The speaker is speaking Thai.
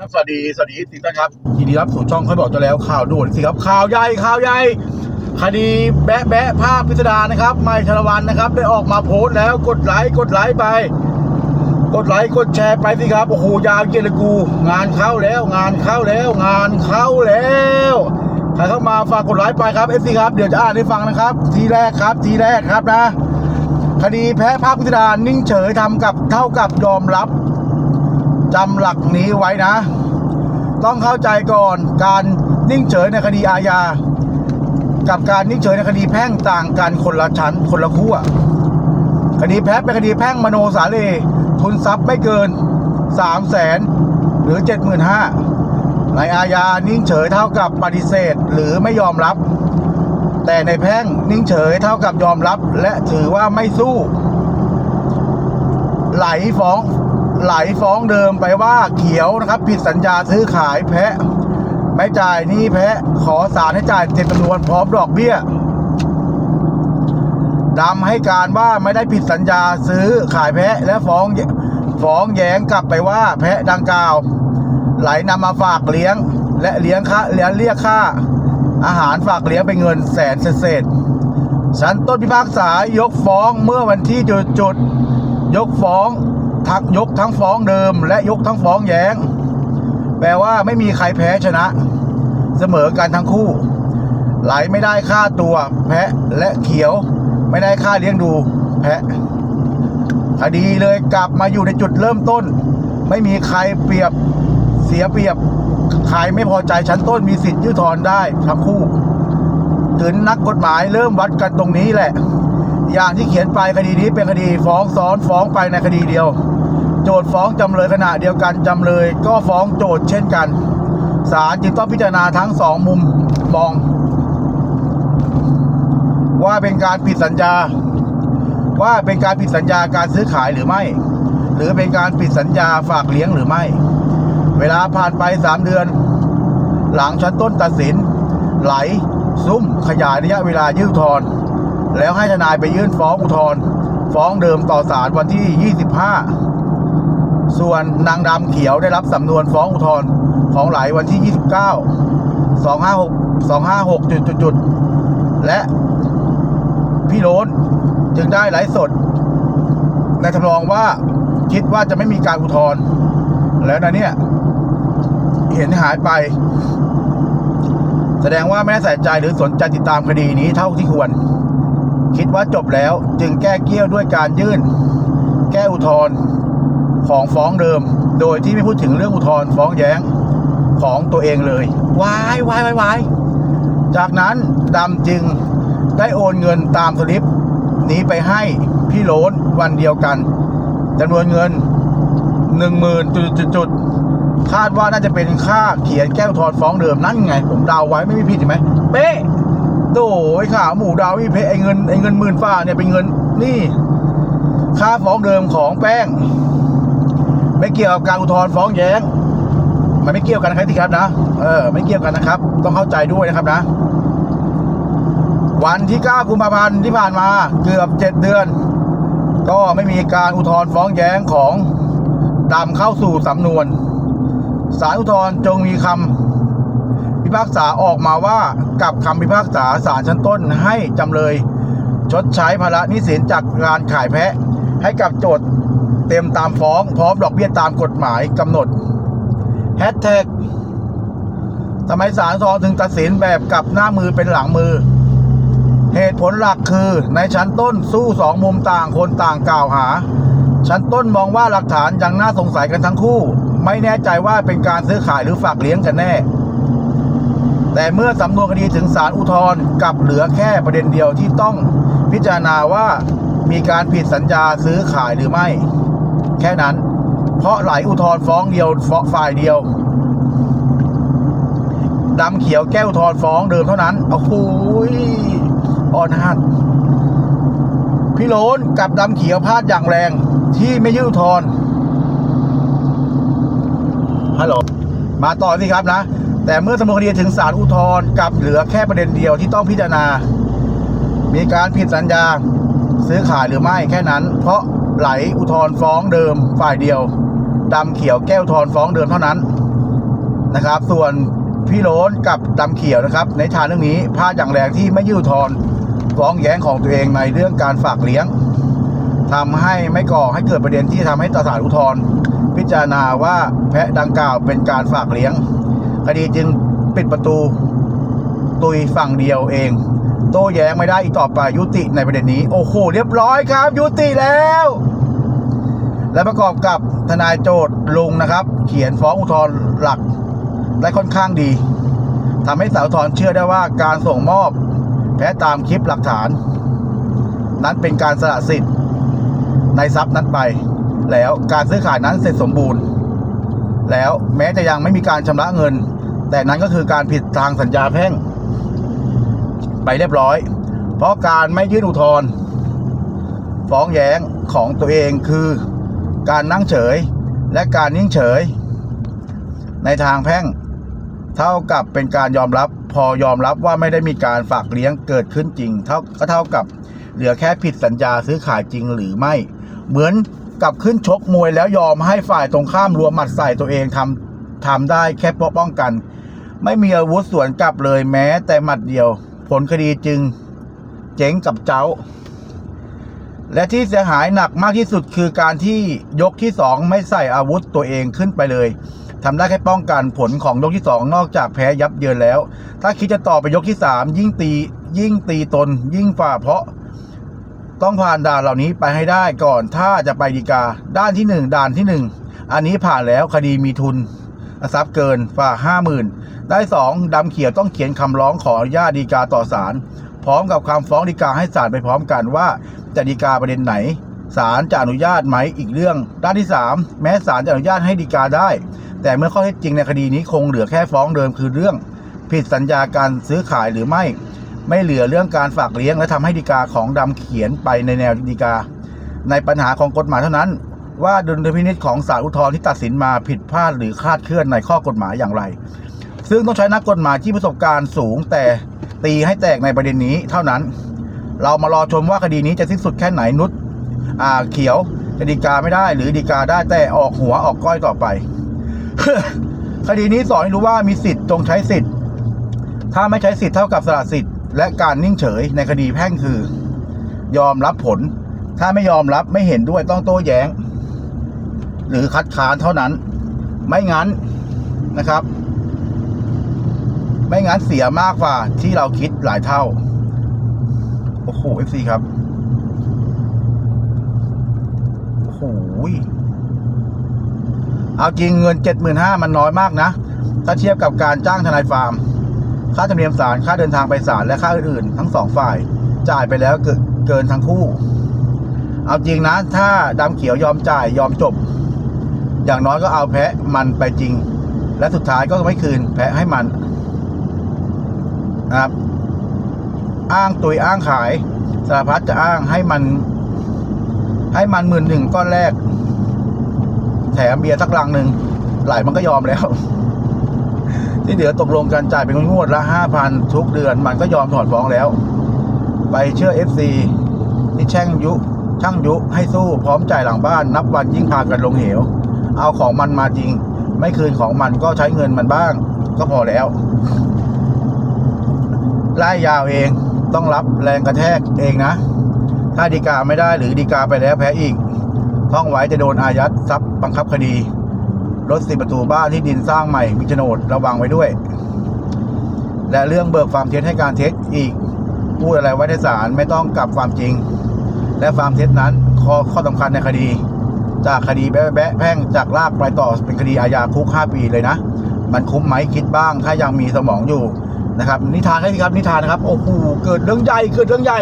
ครับสวัสดีสวัสดีทุกท่านครับยินดีรับสู่ช่องค่อยบอกจะแล้วข่าวด่วนสิครับข่าวใหญ่ข่าวใหญ่คดีแบะแบะภาพพิสดารนะครับไม่ชลวันนะครับ ได้ออกมาโพสต์แล้วกดไลค์กดไลค์ไป กดไลค์กดแชร์ไปสิครับโอ้โหยาวเกียรติกู งานเข้าแล้ว งานเข้าแล้ว งานเข้าแล้วใครเข้ามาฝากกดไลค์ไปครับเอฟซีครับเดี๋ยวจะอ่านให้ฟังนะครับ ทีแรกครับ ทีแรกครับนะคดีแพ้ภาพพิสดารนิ่งเฉยทำกับเท่ากับยอมรับ จำหลักนี้ไว้นะ ต้องเข้าใจก่อนการนิ่งเฉยในคดีอาญา กับการนิ่งเฉยในคดีแพ่งต่างกันคนละชั้นคนละขั้วคดีแพ้เป็นคดีแพ่งมโนสาเลทุนทรัพย์ไม่เกิน 3 0 0แสนหรือ 75,000ในอาญานิ่งเฉยเท่ากับปฏิเสธหรือไม่ยอมรับ แต่ในแพ่งนิ่งเฉยเท่ากับยอมรับ และถือว่าไม่สู้ ไหลฟ้อง ไหลฟ้องเดิมไปว่าเขียวนะครับ ผิดสัญญาซื้อขายแพะไม่จ่ายนี้แพะขอสารให้จ่ายเต็มจำนวนพร้อมดอกเบี้ยดำให้การว่าไม่ได้ผิดสัญญาซื้อขายแพะและฟ้องฟ้องแย้งกลับไปว่าแพะดังกล่าว ไหลนำมาฝากเลี้ยง และเลี้ยงค่าเลี้ยงเรียกค่า อาหารฝากเลี้ยงเป็นเงินแสนเศษๆชั้นต้นพิพากษายกฟ้องเมื่อวันที่จุดจุดยกฟ้อง ทักยกทั้งฟ้องเดิม และยกทั้งฟ้องแย้ง แปลว่าไม่มีใครแพ้ชนะ เสมอกันทั้งคู่ ไหลไม่ได้ค่าตัว แพะและเขียว ไม่ได้ค่าเลี้ยงดู แพะคดีเลยกลับมาอยู่ในจุดเริ่มต้น ไม่มีใครเปรียบเสียเปรียบใครไม่พอใจชั้นต้นมีสิทธิ์ยื่นถอนได้ทั้งคู่ถึงนักกฎหมายเริ่มวัดกันตรงนี้แหละ อย่างที่เขียนไปคดีนี้เป็นคดีฟ้องซ้อนฟ้องไปในคดีเดียว โจทฟ้องจำเลยขณะเดียวกันจำเลยก็ฟ้องโจทเช่นกันศาลจึงต้องพิจารณาทั้งสองมุมมอง ว่าเป็นการผิดสัญญา ว่าเป็นการผิดสัญญาการซื้อขายหรือไม่ หรือเป็นการผิดสัญญาฝากเลี้ยงหรือไม่ เวลาผ่านไปสามเดือน หลังชั้นต้นตัดสิน ไหล ซุ่มขยายระยะเวลายื่นอุทธรณ์แล้วให้ทนายไปยื่นฟ้องอุทธรณ์ฟ้องเดิมต่อศาลวันที่ 25 ส่วนนางดำเขียวได้รับสำนวนฟ้องอุทธรณ์ของไหลวันที่ 29 256 256จุดจุดจุดและพี่โรนจึงได้ไลฟ์สด ในทำนองว่าคิดว่าจะไม่มีการอุทธรณ์แล้วนะเนี่ย เห็นหายไป แสดงว่าไม่ได้ใส่ใจหรือสนใจติดตามคดีนี้เท่าที่ควร คิดว่าจบแล้วจึงแก้เกี้ยวด้วยการยื่น แก้อุทธรณ์ ของฟ้องเดิม โดยที่ไม่พูดถึงเรื่องอุทธรณ์ฟ้องแย้งของตัวเองเลยวายวายวายวายจากนั้นดำจึงได้โอนเงินตามสลิปนี้ไปให้พี่โลนวันเดียวกันจำนวนเงินหนึ่งหมื่นจุดจุดจุดคาดว่าน่าจะเป็นค่าเขียนแก้อุทธรณ์ฟ้องเดิมนั่นไง ผมดาวไว้ไม่มีผิดใช่ไหมเป๊ะโดยข่าวหมูดาวพี่เพไอเงินไอเงินหมื่นฟ้าเนี่ยเป็นเงินนี่ ค่าฟ้องเดิมของแป้ง ไม่เกี่ยวกับการอุทธรณ์ฟ้องแย้ง มันไม่เกี่ยวกันนะครับที่ครับนะ เออ ไม่เกี่ยวกันนะครับ ต้องเข้าใจด้วยนะครับนะ วันที่ 9 กุมภาพันธ์ที่ผ่านมา เกือบ 7 เดือน ก็ไม่มีการอุทธรณ์ฟ้องแย้งของดำเข้าสู่สำนวนศาลอุทธรณ์จงมีคำพิพากษาออกมาว่ากับคำพิพากษาศาลชั้นต้นให้จำเลย ชดใช้ภาระหนี้สินจากการขายแพะให้กับโจทย์ เต็มตามฟ้อง พร้อมดอกเบี้ยตามกฎหมายกำหนดแฮชแท็กทำไมศาลทองถึงตัดสินแบบกลับหน้ามือเป็นหลังมือ เหตุผลหลักคือในชั้นต้นสู้สองมุมต่างคนต่างกล่าวหา ชั้นต้นมองว่าหลักฐานยังน่าสงสัยกันทั้งคู่ ไม่แน่ใจว่าเป็นการซื้อขายหรือฝากเลี้ยงกันแน่ แต่เมื่อสำนวนคดีถึงศาลอุทธรณ์กลับเหลือแค่ประเด็นเดียวที่ต้องพิจารณาว่ามีการผิดสัญญาซื้อขายหรือไม่ แค่นั้น เพราะไหลอุทธรฟ้องเดียวฟ้องฝ่ายเดียวดำเขียวแก้วอุทธรฟ้องเดิมเท่านั้นโอ้โหยอ่อนหัดพี่โลนกับดำเขียวพลาดอย่างแรงที่ไม่ยื่นอุทธรฮัลโหลมาต่อสิครับนะ แต่เมื่อสำนวนคดีถึงศาลอุทธรณ์กับเหลือแค่ประเด็นเดียวที่ต้องพิจารณา มีการผิดสัญญา ซื้อขายหรือไม่แค่นั้น เพราะ ไหลอุทธรณ์ฟ้องเดิมฝ่ายเดียวดำเขียวแก้วทธรณ์ฟ้องเดิมเท่านั้นนะครับ ส่วนพี่โรนกับดำเขียวนะครับ ในทานเรื่องนี้พลาดอย่างแรงที่ไม่ยื่นทธรณ์ฟ้องแย้งของตัวเองในเรื่องการฝากเลี้ยงทำให้ไม่ก่อให้เกิดประเด็นที่ทำให้ต่อศาลอุทธรณ์พิจารณาว่าแพะดังกล่าวเป็นการฝากเลี้ยง คดีจึงปิดประตูตุยฝั่งเดียวเอง โต้แย้งไม่ได้อีกต่อไปยุติในประเด็นนี้ โอ้โหเรียบร้อยครับ ยุติแล้ว และประกอบกับทนายโจทย์ลุงนะครับ เขียนฟ้องอุทธรณ์หลักได้ค่อนข้างดีทำให้สาวอุทรเชื่อได้ว่าการส่งมอบแพ้ตามคลิปหลักฐาน นั้นเป็นการสละสิทธิ์ ในทรัพย์นั้นไป แล้วการซื้อขายนั้นเสร็จสมบูรณ์ แล้วแม้จะยังไม่มีการชำระเงิน แต่นั้นก็คือการผิดทางสัญญาแพ่ง ไปเรียบร้อย เพราะการไม่ยื่นอุทธรณ์ฟ้องแย้งของตัวเองคือ การนั่งเฉย และการนิ่งเฉย ในทางแพ่ง เท่ากับเป็นการยอมรับ พอยอมรับว่าไม่ได้มีการฝากเลี้ยงเกิดขึ้นจริง เท่าก็เท่ากับเหลือแค่ผิดสัญญาซื้อขายจริงหรือไม่ เหมือนกับขึ้นชกมวยแล้วยอมให้ฝ่ายตรงข้ามรวมหมัดใส่ตัวเองทำทำได้แค่ป้องกัน ไม่มีอาวุธสวนกลับเลยแม้แต่หมัดเดียว ผลคดีจึง เจ๊งกับเจ้า และที่เสียหายหนักมากที่สุดคือการที่ยกที่สองไม่ใส่อาวุธตัวเองขึ้นไปเลยทำได้แค่ป้องกันผลของยกที่สองนอกจากแพ้ยับเยินแล้ว ถ้าคิดจะต่อไปยกที่สามยิ่งตียิ่งตีตน ยิ่งฝ่าเพราะ ต้องผ่านด่านเหล่านี้ไปให้ได้ก่อนถ้าจะไปดีกา ด้านที่หนึ่งด่านที่หนึ่งอันนี้ผ่านแล้วคดีมีทุนทรัพย์เกินฝ่าห้าหมื่นได้สองดำเขียวต้องเขียนคำร้องขออนุญาตดีกาต่อศาลพร้อมกับคำฟ้องดีกาให้ศาลไปพร้อมกันว่า จะดีกาประเด็นไหนศาลจะอนุญาตไหมอีกเรื่อง ด้านที่สามแม้ศาลจะอนุญาตให้ดีกาได้ แต่เมื่อข้อเท็จจริงในคดีนี้คงเหลือแค่ฟ้องเดิมคือเรื่อง ผิดสัญญาการซื้อขายหรือไม่ ไม่เหลือเรื่องการฝากเลี้ยง และทำให้ดีกาของดำเขียนไปในแนวดีกา ในปัญหาของกฎหมายเท่านั้น ว่าดุลพินิจของศาลอุทธรณ์ที่ตัดสินมาผิดพลาดหรือคลาดเคลื่อนในข้อกฎหมายอย่างไร ซึ่งต้องใช้นักกฎหมายที่ประสบการณ์สูงแต่ตีให้แตกในประเด็นนี้เท่านั้น เรามารอชมว่าคดีนี้จะสิ้นสุดแค่ไหนนุชอ่าเขียวจะดีกาไม่ได้ หรือดีกาได้แต่ออกหัวออกก้อยต่อไป คดีนี้สอนให้รู้ว่ามีสิทธิ์จงใช้สิทธิ์ ถ้าไม่ใช้สิทธิ์เท่ากับสละสิทธิ์และการนิ่งเฉยในคดีแพ่งคือ ยอมรับผล ถ้าไม่ยอมรับไม่เห็นด้วยต้องโต้แย้ง หรือคัดค้านเท่านั้น ไม่งั้นนะครับ ไม่งั้นเสียมากกว่าที่เราคิดหลายเท่า โอ้โหเอฟซีครับ โอ้โหเอาจริงเงินเจ็ดหมื่นห้ามันน้อยมากนะ ถ้าเทียบกับการจ้างทนายฟาร์ม ค่าธรรมเนียมศาลค่าเดินทางไปศาลและค่าอื่นๆ ทั้งสองฝ่าย จ่ายไปแล้วเกินทั้งคู่ เอาจริงนะ ถ้าดำเขียวยอมจ่ายยอมจบ อย่างน้อยก็เอาแพะมันไปจริง และสุดท้ายก็ไม่คืนแพะให้มันนะครับ อ้างตุยอ้างขายสารพัดจะอ้างให้มัน ให้มันหมื่นหนึ่งก้อนแรก แถมเบียร์สักลังหนึ่งหลายมันก็ยอมแล้ว ที่เหลือตกลงกันจ่ายเป็นงวดละห้าพันทุกเดือน มันก็ยอมถอนฟ้องแล้ว ไปเชื่อเอฟซีที่แช่งยุช่างยุให้สู้พร้อมจ่ายหลังบ้าน นับวันยิ่งพากันลงเหว เอาของมันมาจริง ไม่คืนของมันก็ใช้เงินมันบ้าง ก็พอแล้วไล่ยาวเอง ต้องรับแรงกระแทกเองนะ ถ้าดีกาไม่ได้หรือดีกาไปแล้วแพ้อีก ท่องไว้จะโดนอายัดทรัพย์บังคับคดี รถสิประตูบ้านที่ดินสร้างใหม่มีโฉนดระวังไว้ด้วย และเรื่องเบิกฟามเท็จให้การเท็จอีก พูดอะไรไว้ในศาลไม่ต้องกลับความจริง และฟามเท็จนั้นข้อข้อสำคัญในคดี จากคดีแบะแบะแพ่งจากลากไปต่อเป็นคดีอาญาคุก 5 ปีเลยนะ มันคุ้มไหมคิดบ้างถ้ายังมีสมองอยู่ นะครับนิทานให้ครับนิทานนะครับโอ้โหเกิดเรื่องใหญ่เกิดเรื่องใหญ่